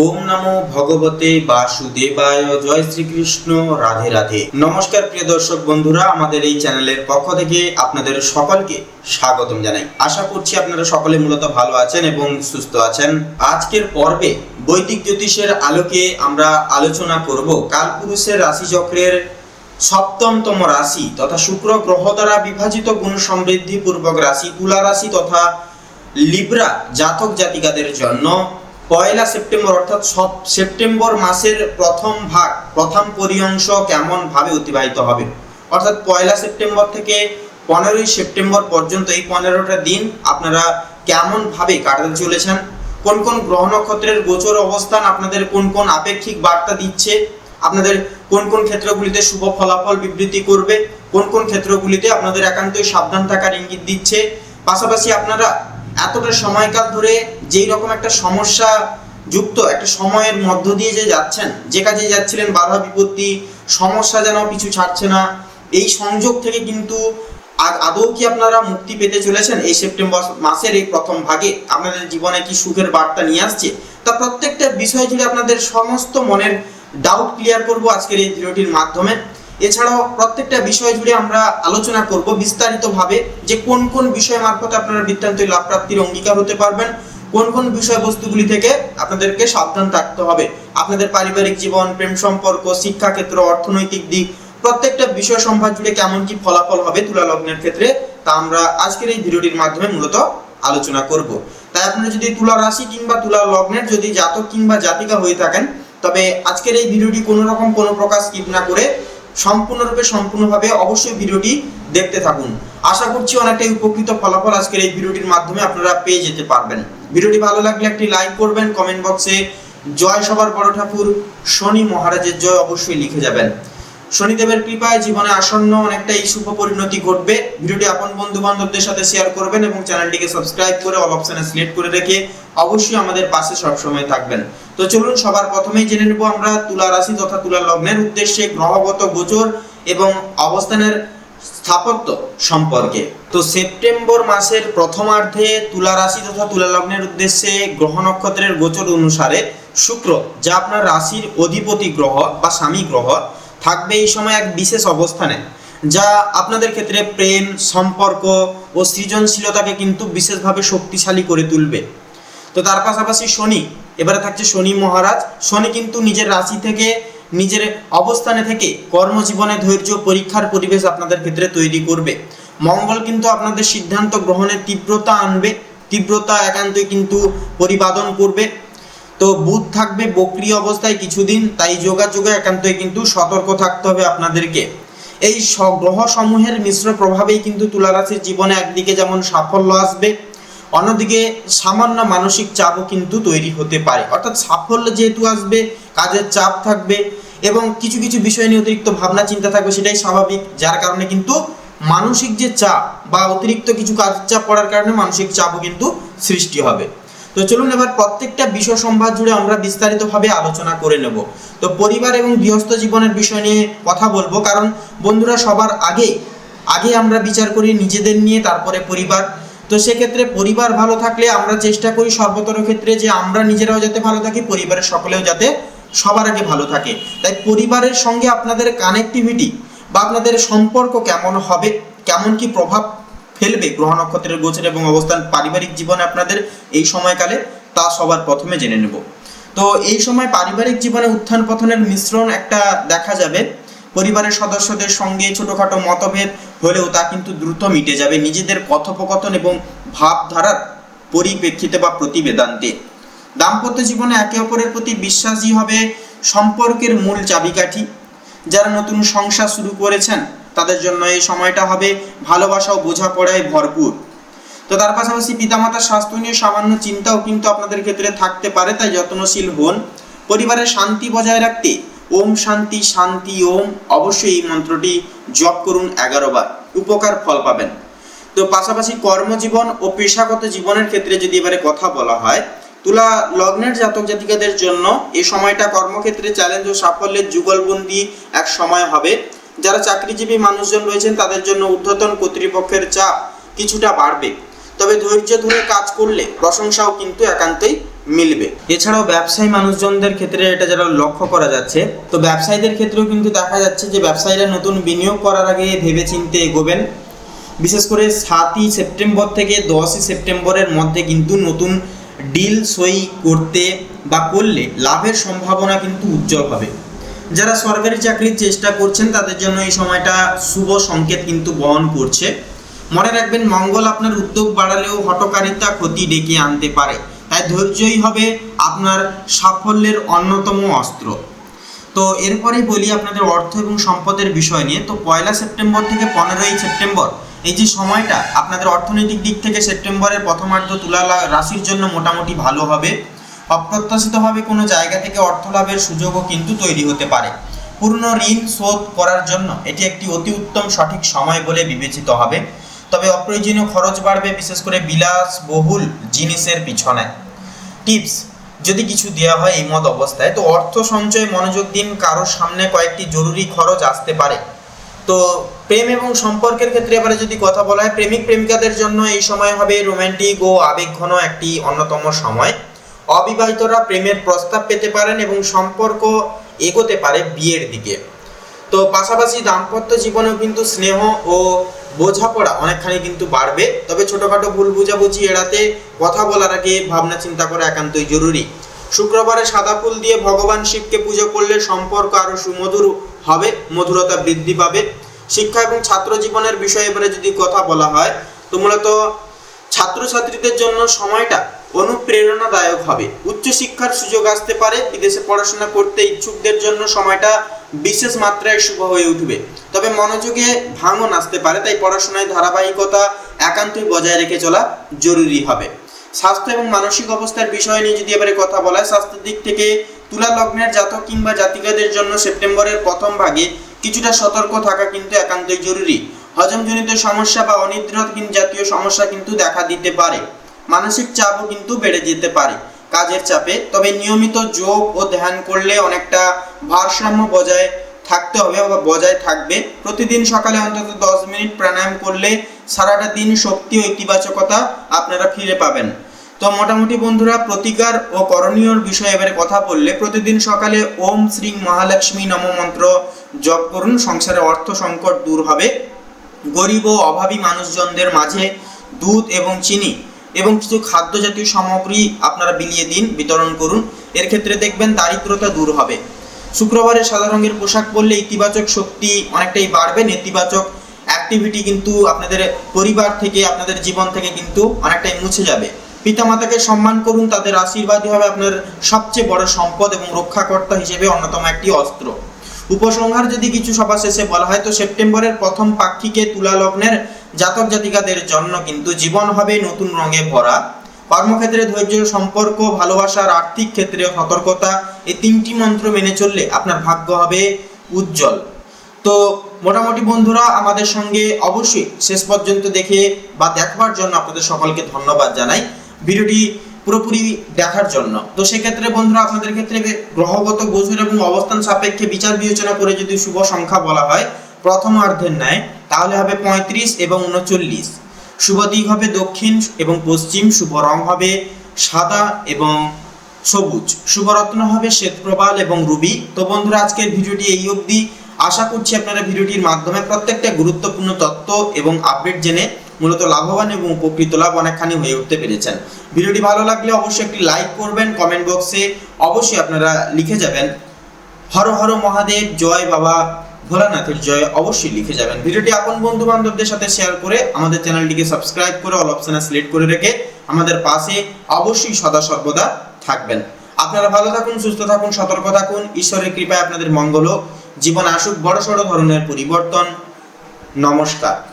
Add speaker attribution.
Speaker 1: ওম নমো ভগবতে বাসুদেবায়, জয় শ্রীকৃষ্ণ, রাধে রাধে। নমস্কার প্রিয় দর্শক বন্ধুরা, আমাদের এই চ্যানেলের পক্ষ থেকে আপনাদের সকলকে স্বাগতম জানাই। আশা করছি আপনারা সকলে মূলত ভালো আছেন এবং সুস্থ আছেন। আজকের পর্বে বৈদিক জ্যোতিষের আলোকে আমরা আলোচনা করব কালপুরুষের রাশিচক্রের সপ্তমতম রাশি তথা শুক্র গ্রহ দ্বারা বিভাজিত গুণ সমৃদ্ধি পূর্বক রাশি তুলা রাশি তথা লিব্রা জাতক জাতিকাদের জন্য পয়লা সেপ্টেম্বর অর্থাৎ সপ- সেপ্টেম্বর মাসের প্রথম ভাগ, প্রথম পরিঅংশ কেমন ভাবে অতিবাহিত হবে? অর্থাৎ পয়লা সেপ্টেম্বর থেকে পনেরোই সেপ্টেম্বর পর্যন্ত এই পনেরোটা দিন আপনারা কেমন ভাবে কাটাতে চলেছেন? কোন কোন গ্রহ নক্ষত্রের গোচর অবস্থান আপনাদের কোন কোন আপেক্ষিক বার্তা দিচ্ছে? আপনাদের কোন কোন ক্ষেত্রগুলিতে শুভ ফলাফল বিবৃতি করবে? কোন কোন ক্ষেত্রগুলিতে আপনাদের একান্তই সাবধান থাকার ইঙ্গিত দিচ্ছে? পাশাপাশি আপনারা এতটা সময়কাল ধরে যেই রকম একটা সমস্যা যুক্ত, একটা সময়ের মধ্য দিয়ে যে যাচ্ছেন, যে কাজে যাচ্ছিলেন, বাধা বিপত্তি, সমস্যা যেন পিছু ছাড়ছে না, এই সংযোগ থেকে কিন্তু আদৌ কি আপনারা মুক্তি পেতে চলেছেন? এই সেপ্টেম্বর মাসের এই প্রথম ভাগে আপনাদের জীবনে কি সুখের বার্তা নিয়ে আসছে? তা প্রত্যেকটা বিষয় জুড়ে আপনাদের সমস্ত মনের ডাউট ক্লিয়ার করব আজকের এই ভিডিওটির মাধ্যমে। এছাড়াও প্রত্যেকটা বিষয় জুড়ে আমরা আলোচনা করব বিস্তারিতভাবে যে কোন কোন বিষয় মারফত আপনারা বৃত্তান্ত লাভ প্রাপ্তির অঙ্গীকার হতে পারবেন কোন কোন বিষয়বস্তুগুলি থেকে আপনাদেরকে সাবধান থাকতে হবে? আপনাদের পারিবারিক জীবন, প্রেম সম্পর্ক, শিক্ষাক্ষেত্র, অর্থনৈতিক দিক, প্রত্যেকটা বিষয় সম্ভার জুড়ে কেমন কি ফলাফল হবে তুলা লগ্নের ক্ষেত্রে, তা আমরা আজকের এই ভিডিওটির মাধ্যমে মূলত আলোচনা করব। তাই আপনারা যদি তুলা রাশি কিংবা তুলা লগ্নের যদি জাতক কিংবা জাতিকা হয়ে থাকেন, তবে আজকের এই ভিডিওটি কোনো রকম কোনো প্রকার স্কিপ না করে সম্পূর্ণরূপে সম্পূর্ণভাবে অবশ্যই ভিডিওটি দেখতে থাকুন। আশা করছি অনেকটাই উপকৃত ফলাফল আজকের এই ভিডিওটির মাধ্যমে আপনারা পেয়ে যেতে পারবেন। ভিডিওটি ভালো লাগলে একটি লাইক করবেন কমেন্ট বক্সে জয় সবার বড় ঠাকুর, শনি মহারাজের জয় অবশ্যই লিখে যাবেন। শনিদেবের কৃপায় জীবনে আসন্ন অনেকটা এই শুভ পরিণতি ঘটবে। ভিডিওটি আপন বন্ধু বান্ধবদের সাথে শেয়ার করবেন এবং চ্যানেলটিকে সাবস্ক্রাইব করে অল অপশনে সিলেক্ট করে রেখে অবশ্যই আমাদের পাশে সবসময় থাকবেন। তো চলুন, সবার প্রথমেই জেনে নেব আমরা তুলা রাশি তথা তুলা লগ্নের উদ্দেশ্যে গ্রহগত গোচর এবং অবস্থানের স্থাপত্য সম্পর্কে। তো সেপ্টেম্বর মাসের প্রথমার্ধে তুলা রাশি তথা তুলা লগ্নের উদ্দেশ্যে গ্রহ নক্ষত্রের গোচর অনুসারে শুক্র, যা আপনার রাশির অধিপতি গ্রহ বা স্বামী গ্রহ, থাকবে এই সময় এক বিশেষ অবস্থানে, যা আপনাদের ক্ষেত্রে প্রেম, সম্পর্ক ও সৃজনশীলতাকে কিন্তু বিশেষভাবে শক্তিশালী করে তুলবে। তো তার পাশাপাশি শনি, এবারে থাকছে শনি মহারাজ, শনি কিন্তু নিজের রাশি থেকে নিজের অবস্থানে থেকে কর্মজীবনে ধৈর্য পরীক্ষার পরিবেশ আপনাদের ক্ষেত্রে তৈরি করবে। মঙ্গল কিন্তু আপনাদের সিদ্ধান্ত গ্রহণের তীব্রতা আনবে, তীব্রতা একান্তই কিন্তু পরিবাদন করবে। তো বুধ থাকবে বক্রি অবস্থায় কিছুদিন, তাই যোগাযোগে একান্তই কিন্তু সতর্ক থাকতে হবে আপনাদেরকে। এই গ্রহ সমূহের মিশ্র প্রভাবেই কিন্তু তুলা রাশির জীবনে একদিকে যেমন সাফল্য আসবে অন্যদিকে সামান্য মানসিক চাপও কিন্তু তৈরি হতে পারে। অর্থাৎ সাফল্য যেহেতু আসবে, কাজের চাপ থাকবে এবং কিছু কিছু বিষয় নিয়ে অতিরিক্ত ভাবনা, চিন্তা থাকবে সেটাই স্বাভাবিক, যার কারণে কিন্তু মানসিক যে চাপ বা অতিরিক্ত কিছু কাজ চাপ পড়ার কারণে মানসিক চাপও কিন্তু সৃষ্টি হবে। তো চলুন এবার প্রত্যেকটা বিষয় সম্ভার জুড়ে আমরা বিস্তারিতভাবে আলোচনা করে নেব। তো পরিবার এবং গৃহস্থ জীবনের বিষয় নিয়ে কথা বলব, কারণ বন্ধুরা সবার আগে আগে আমরা বিচার করি নিজেদের নিয়ে, তারপরে পরিবার। তো সেক্ষেত্রে পরিবার ভালো থাকলে আমরা চেষ্টা করি সর্বতর ক্ষেত্রে যে আমরা নিজেরাও যাতে ভালো থাকি, পরিবারের সকলেও যাতে সবার আগে ভালো থাকে। তাই পরিবারের সঙ্গে আপনাদের কানেক্টিভিটি বা আপনাদের সম্পর্ক কেমন হবে, কেমন কি প্রভাব ফেলবে গ্রহ নক্ষত্রের গোচর এবং অবস্থান পারিবারিক জীবনে আপনাদের এই সময়কালে, তা সবার প্রথমে জেনে নেব। তো এই সময় পারিবারিক জীবনে উত্থান পতনের মিশ্রণ একটা দেখা যাবে। পরিবারের সদস্যদের সঙ্গে ছোটখাটো মতভেদ হলেও তা কিন্তু দ্রুত মিটে যাবে নিজেদের কথোপকথন এবং ভাবধারার পরিপ্রেক্ষিতে বা প্রতিবেদান্তে। দাম্পত্য জীবনে একে অপরের প্রতি বিশ্বাসী হবে সম্পর্কের মূল চাবিকাঠি। যারা নতুন সংসার শুরু করেছেন, তাদের জন্য এই সময়টা হবে ভালোবাসা ও বোঝাপড়ায় ভরপুর। তো তার পাশাপাশি পিতামাতার স্বাস্থ্য নিয়ে সামান্য চিন্তাও কিন্তু আপনাদের ক্ষেত্রে থাকতে পারে, তাই যত্নশীল হন। পরিবারের শান্তি বজায় রাখতে ওম শান্তি শান্তি, ওম। অবশ্যই এই মন্ত্রটি জপ করুন এগারো বার। উপকার ফল পাবেন। তো পাশাপাশি কর্মজীবন ও পেশাগত জীবনের ক্ষেত্রে যদি এবারে কথা বলা হয়, তুলা লগ্নের জাতক জাতিকাদের জন্য এই সময়টা কর্মক্ষেত্রে চ্যালেঞ্জ ও সাফল্যের যুগলবন্দি এক সময় হবে। যারা চাকরিজীবী মানুষজন রয়েছেন, তাদের জন্য ঊর্ধ্বতন কর্তৃপক্ষের চাপ কিছুটা বাড়বে। তবে ধৈর্য ধরে কাজ করলে প্রশংসাও কিন্তু একান্তই মিলবে। এছাড়াও ব্যবসায়ী মানুষজনদের ক্ষেত্রে এটা যারা লক্ষ্য করা যাচ্ছে, তো ব্যবসায়ীদের ক্ষেত্রেও কিন্তু দেখা যাচ্ছে যে ব্যবসায়ীরা নতুন বিনিয়োগ করার আগে ভেবেচিন্তে এগোবেন। বিশেষ করে সাতই সেপ্টেম্বর থেকে দশই সেপ্টেম্বরের মধ্যে কিন্তু নতুন ডিল সই করতে বা করলে লাভের সম্ভাবনা কিন্তু উজ্জ্বল হবে। যারা সরকারি চাকরির চেষ্টা করছেন, তাদের জন্য এই সময়টা শুভ সংকেত কিন্তু বহন করছে। মনে রাখবেন, মঙ্গল আপনার উদ্যোগ বাড়ালেও হটকারিতা ক্ষতি ডেকে আনতে পারে। তাই ধৈর্যই হবে আপনার সাফল্যের অন্যতম অস্ত্র। তো এরপরেই বলি আপনাদের অর্থ এবং সম্পদের বিষয় নিয়ে। তো পয়লা সেপ্টেম্বর থেকে পনেরোই সেপ্টেম্বর, এই যে সময়টা, আপনাদের অর্থনৈতিক দিক থেকে সেপ্টেম্বরের প্রথমার্ধ তুলা রাশির জন্য মোটামুটি ভালো হবে। অপ্রত্যাশিতভাবে কোনো জায়গা থেকে অর্থ লাভের সুযোগও কিন্তু তৈরি হতে পারে। পূর্ণ ঋণ শোধ করার জন্য এটি একটি অতি উত্তম সঠিক সময় বলে বিবেচিত হবে। তবে অপ্রয়োজনীয় খরচ বাড়বে, বিশেষ করে বিলাস বহুল জিনিসের পিছনে। টিপস, যদি কিছু দেওয়া হয় এই মত অবস্থায়, তো অর্থ সঞ্চয়ে মনোযোগ দিন কারোর সামনে কয়েকটি জরুরি খরচ আসতে পারে। তো প্রেম এবং সম্পর্কের ক্ষেত্রে এবারে যদি কথা বলা হয়, প্রেমিক প্রেমিকাদের জন্য এই সময় হবে রোম্যান্টিক ও আবেগঘন একটি অন্যতম সময়। অবিবাহিতরা প্রেমের প্রস্তাব পেতে পারেন এবং সম্পর্ক এগোতে পারে বিয়ের দিকে। তো পাশাপাশি দাম্পত্য জীবনেও কিন্তু স্নেহ ও বোঝাপড়া অনেকখানি কিন্তু বাড়বে। তবে ছোটখাটো ভুল বুঝাবুঝি এড়াতে কথা বলার আগে ভাবনা চিন্তা করা একান্তই জরুরি। শুক্রবারে সাদা ফুল দিয়ে ভগবান শিবকে পুজো করলে সম্পর্ক আরও সুমধুর হবে, মধুরতা বৃদ্ধি পাবে। শিক্ষা এবং ছাত্র জীবনের বিষয়ে এবারে যদি কথা বলা হয়, তো মূলত ছাত্রছাত্রীদের জন্য সময়টা অনুপ্রেরণাদায়ক হবে। উচ্চশিক্ষার সুযোগ আসতে পারে, বিদেশে পড়াশোনা করতে ইচ্ছুকদের জন্য সময়টা বিশেষ মাত্রায় শুভ হয়ে উঠবে। তবে মনোযোগে ভাঙন আসতে পারে, তাই পড়াশোনায় ধারাবাহিকতা একান্তই বজায় রেখে চলা জরুরি হবে। স্বাস্থ্য এবং মানসিক অবস্থার বিষয় নিয়ে যদি এবারে কথা বলা হয়, স্বাস্থ্যের দিক থেকে তুলা লগ্নের জাতক কিংবা জাতিকাদের জন্য সেপ্টেম্বরের প্রথম ভাগে কিছুটা সতর্ক থাকা কিন্তু একান্তই জরুরি। হজমজনিত সমস্যা বা অনিদ্রাহীন জাতীয় সমস্যা কিন্তু দেখা দিতে পারে। মানসিক চাপও কিন্তু বেড়ে যেতে পারে। কাজের চাপে। তবে নিয়মিত যোগ ও ধ্যান করলে অনেকটা ভারসাম্য বজায় থাকতে হবে বা বজায় থাকবে। প্রতিদিন সকালে অন্তত দশ মিনিট প্রাণায়াম করলে সারাটা দিন শক্তি ও ইতিবাচকতা আপনারা ফিরে পাবেন। তো মোটামুটি বন্ধুরা, প্রতিকার ও করণীয়র বিষয়ে এবারে কথা বললে প্রতিদিন সকালে ওম শ্রী মহালক্ষ্মী নম মন্ত্র জপ করুন, সংসারে অর্থ সংকট দূর হবে। গরিব ও অভাবী মানুষজনদের মাঝে দুধ এবং চিনি এবং কিছু খাদ্য জাতীয় সামগ্রী আপনারা বিলিয়ে দিন, বিতরণ করুন। এর ক্ষেত্রে দেখবেন দারিদ্রতা দূর হবে। শুক্রবারে সাদা রঙের পোশাক পরলে ইতিবাচক শক্তি অনেকটাই বাড়বে। নেতিবাচক অ্যাক্টিভিটি কিন্তু আপনাদের পরিবার থেকে, আপনাদের জীবন থেকে কিন্তু অনেকটাই মুছে যাবে। পিতামাতাকে সম্মান করুন, তাদের আশীর্বাদই হবে আপনার সবচেয়ে বড় সম্পদ এবং রক্ষাকর্তা হিসেবে অন্যতম একটি অস্ত্র। উপসংহার যদি কিছু সভা শেষে বলা হয়, তো সেপ্টেম্বরের প্রথম পাক্ষিকে তুলা লগ্নের জাতক জাতিকাদের জন্য কিন্তু জীবন হবে নতুন রঙে ভরা। কর্মক্ষেত্রে ধৈর্য, সম্পর্ক, ভালোবাসার আর্থিক ক্ষেত্রে সতর্কতা, এই তিনটি মন্ত্র মেনে চললে আপনার ভাগ্য হবে উজ্জ্বল। তো মোটামুটি বন্ধুরা, আমাদের সঙ্গে অবশ্যই শেষ পর্যন্ত দেখে বা দেখবার জন্য আপনাদের সকলকে ধন্যবাদ জানাই। ভিডিওটি পুরোপুরি দেখার জন্য। তো সেক্ষেত্রে বন্ধুরা, আপনাদের ক্ষেত্রে গ্রহগত গোচর এবং অবস্থান সাপেক্ষে বিচার বিবেচনা করে যদি শুভ সংখ্যা বলা হয়, প্রথম অর্ধের ন্যায়। তাহলে হবে পঁয়ত্রিশ এবং উনচল্লিশ। শুভ দিক হবে দক্ষিণ এবং পশ্চিম, শুভ রং হবে সাদা এবং সবুজ। শুভরত্ন হবে শ্বেতপ্রবাল এবং রুবি। তো বন্ধুরা, আজকের ভিডিওটি এই অবধি। আশা করছি আপনারা ভিডিওটির মাধ্যমে প্রত্যেকটা গুরুত্বপূর্ণ তথ্য এবং আপডেট জেনে মূলত লাভবান এবং উপকৃত লাভ অনেকখানি হয়ে উঠতে পেরেছেন। ভিডিওটি ভালো লাগলে অবশ্যই একটি লাইক করবেন, কমেন্ট বক্সে অবশ্যই আপনারা লিখে যাবেন। হর হর মহাদেব, জয় বাবা ভোলানাথের জয় অবশ্যই লিখে যাবেন। ভিডিওটি আপন বন্ধু বান্ধবদের সাথে শেয়ার করে আমাদের চ্যানেলটিকে সাবস্ক্রাইব করে অল অপশনে সিলেক্ট করে রেখে আমাদের পাশে অবশ্যই সদা সর্বদা থাকবেন। আপনারা ভালো থাকুন, সুস্থ থাকুন, সতর্ক থাকুন। ঈশ্বরের কৃপায় আপনাদের মঙ্গল হোক। জীবন আসুক বড় সড় ধরনের পরিবর্তন। নমস্কার।